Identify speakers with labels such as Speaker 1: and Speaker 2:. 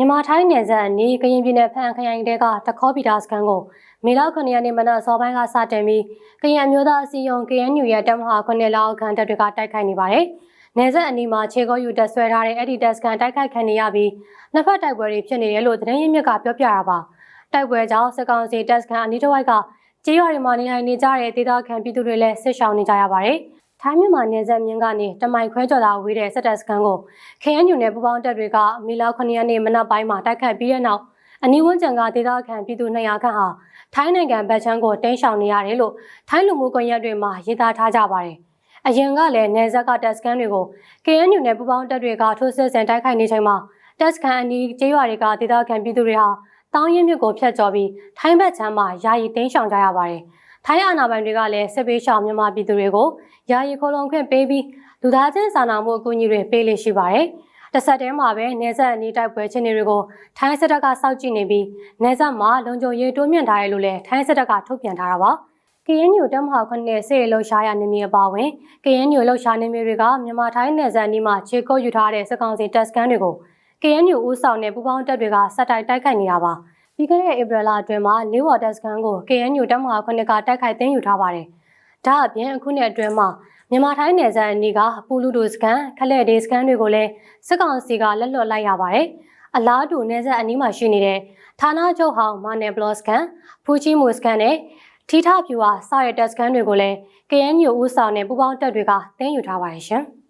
Speaker 1: မြန်မာထိုင်းနယ်စပ်အနီးကရင်ပြည်နယ်ဖန်ခရိုင်တဲကတခေါပီတာစခန်းကိုမေလ9ရက်နေ့မနက်စောပိုင်းကစတင်ပြီးကရင်အမျိုးသားအစည်းအရုံး KNU ရဲ့တပ်မဟာ9လောက်ခန့်တပ်တွေကတိုက်ခိုက်နေပါတယ်။နယ်စပ်အနီးမှာခြေကောယူတပ်ဆွဲထားတဲ့အဲ့ဒီတပ်စခန်းတိုက်ခိုက်ခံနေရပြီးနှစ်ဖက်တိုက်ပွဲတွေဖြစ်နေတယ်လို့သတင်းရင်းမြစ်ကပြောပြတာပါ။တိုက်ပွဲကြောင့်စစ်ကောင်စီတပ်စခန်းအနီးတစ်ဝိုက်ကကြေးရွာတွေမှာနေထိုင်နေကြတဲ့ဒေသခံပြည်သူတွေလည်းဆစ်ရှောင်နေကြရပါတယ်။ ထိုင်းမြန်မာနယ်စပ်မြင်းကနေတမိုင်ခွဲကျော်သာဝေးတဲ့စစ်တပ်စခန်းကို KNU နဲ့ပူးပေါင်းတပ်တွေကမီလာ9ရက်နေ့မနက်ပိုင်းမှာတိုက်ခတ်ပြီးတဲ့နောက်အနီးဝန်းကျင်ကဒေသခံပြည်သူ200ခန့်ဟာထိုင်းနိုင်ငံဗတ်ချန်းကိုတင်းရှောင်နေရတယ်လို့ထိုင်းလူမှုကွန်ရက်တွေမှာရေးသားထားကြပါတယ်။အရင်ကလည်းနယ်စပ်ကတပ်စခန်းတွေကို KNU နဲ့ပူးပေါင်းတပ်တွေကထိုးစစ်ဆင်တိုက်ခိုက်နေချိန်မှာတပ်စခန်းအနီးကျေးရွာတွေကဒေသခံပြည်သူတွေဟာတောင်းရင်မြစ်ကိုဖျက်ကျော်ပြီးထိုင်းဘက်ချမ်းမှာယာယီတင်းရှောင်ကြရပါတယ်။ ထိုင်းအာဏာပိုင်တွေကလည်းစစ်ပေးရှောင်မြန်မာပြည်သူတွေကိုယာယီခိုးလုံခွင့်ပေးပြီးလူသားချင်းစာနာမှုအကူအညီတွေပေးလို့ရှိပါတယ်။တစ်ဆက်တည်းမှာပဲနေဆက်အနီးတိုက်ပွဲချင်းတွေကိုထိုင်းစစ်တပ်ကစောင့်ကြည့်နေပြီးနေဆက်မှာလုံခြုံရေးတိုးမြင့်ထားရလို့လည်းထိုင်းစစ်တပ်ကထုတ်ပြန်ထားတာပါ။ KNU တပ်မဟာခွနဲ့စစ်ရေးလှုပ်ရှားရနေမြေအပါဝင် KNU လှုပ်ရှားနေမြေတွေကမြန်မာထိုင်းနယ်စပ်အနီးမှာခြေကုပ်ယူထားတဲ့စစ်ကောင်စီတပ်စခန်းတွေကို KNU ဦးဆောင်တဲ့ပူးပေါင်းတပ်တွေကစက်တိုက်တိုက်ခိုက်နေတာပါ။ ပြီးခဲ့တဲ့ဧပြီလအတွင်းမှာလေးဝါတပ်စခန်းကို KNU တပ်မဟာခွကတိုက်ခိုက်သိမ်းယူထားပါတယ်။ဒါအပြင်အခုနှစ်အတွင်းမှာမြန်မာထိုင်းနယ်စပ်အနီးကပူလူဒိုစကန်ခလက်ဒေးစကန်တွေကိုလည်းစစ်ကောင်စီကလက်လွတ်လိုက်ရပါတယ်။အလားတူနယ်စပ်အနီးမှာရှိနေတဲ့ဌာနချုပ်ဟောင်းမာနယ်ဘလော့စကန်ဖူချီမိုစကန်နဲ့ထီထဖြူဟာစတဲ့တပ်စကန်တွေကိုလည်း KNU ဦးဆောင်တဲ့ပူးပေါင်းတပ်တွေကတင်းယူထားပါတယ်ရှင်။